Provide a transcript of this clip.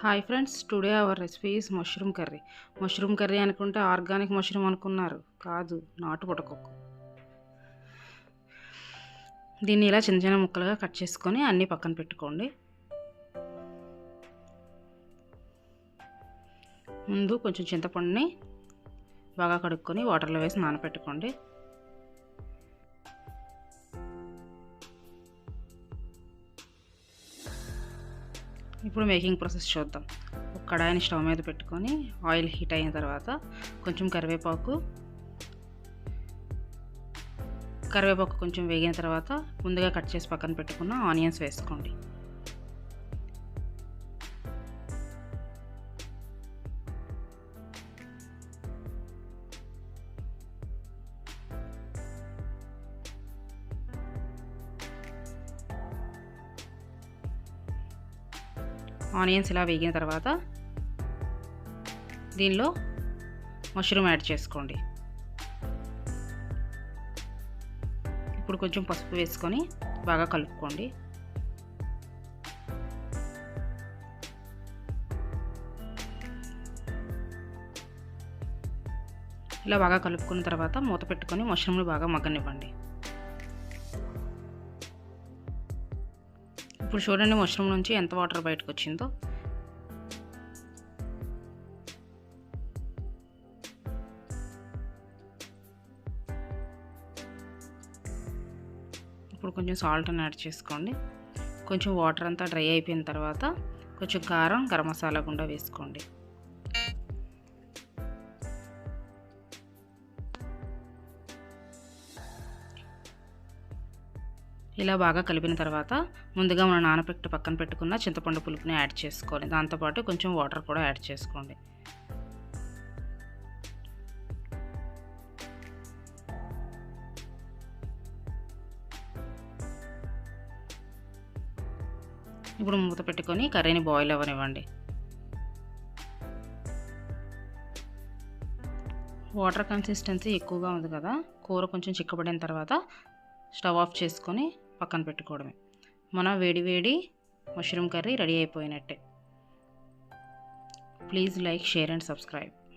Hi friends today our recipe is mushroom curry. Mushroom curry అనుకుంటే organic mushroom అనుకున్నారు. కాదు నాటు పుటకొక్కు. దీన్ని ఇలా చిన్న చిన్న ముక్కలుగా కట్ చేసుకొని అన్నీ పక్కన పెట్టుకోండి. ముందు కొంచెం చింతపండుని బాగా కడుక్కొని వాటర్లో వేసి నానపెట్టుకోండి. ఇప్పుడు మేకింగ్ ప్రాసెస్ చూద్దాం. ఒక కడాయిని స్టవ్ మీద పెట్టుకొని ఆయిల్ హీట్ అయిన తర్వాత కొంచెం కరివేపాకు కరివేపాకు కొంచెం వేగిన తర్వాత ముందుగా కట్ చేసి పక్కన పెట్టుకున్న ఆనియన్స్ వేసుకోండి. ఆనియన్స్ ఇలా వేగిన తర్వాత దీనిలో మష్రూమ్ యాడ్ చేసుకోండి. ఇప్పుడు కొంచెం పసుపు వేసుకొని బాగా కలుపుకోండి. ఇలా బాగా కలుపుకున్న తర్వాత మూత పెట్టుకొని మష్రూమ్లు బాగా మగ్గనివ్వండి. ఇప్పుడు చూడండి మష్రూమ్ నుంచి ఎంత వాటర్ బయటకు వచ్చిందో ఇప్పుడు కొంచెం సాల్ట్ అని యాడ్ చేసుకోండి. కొంచెం వాటర్ అంతా డ్రై అయిపోయిన తర్వాత కొంచెం కారం గరం మసాలా గుండా వేసుకోండి. ఇలా బాగా కలిపిన తర్వాత ముందుగా మనం నానపెట్టి పక్కన పెట్టుకున్న చింతపండు పులుపుని యాడ్ చేసుకోవాలి. దాంతోపాటు కొంచెం వాటర్ కూడా యాడ్ చేసుకోండి. ఇప్పుడు మూత పెట్టుకొని కర్రీని బాయిల్ అవ్వనివ్వండి. వాటర్ కన్సిస్టెన్సీ ఎక్కువగా ఉంది కదా కూర కొంచెం చిక్కబడిన తర్వాత స్టవ్ ఆఫ్ చేసుకొని పక్కన పెట్టుకోవడమే. మన వేడి వేడి మష్రూమ్ కర్రీ రెడీ అయిపోయినట్టే. Please like share and subscribe.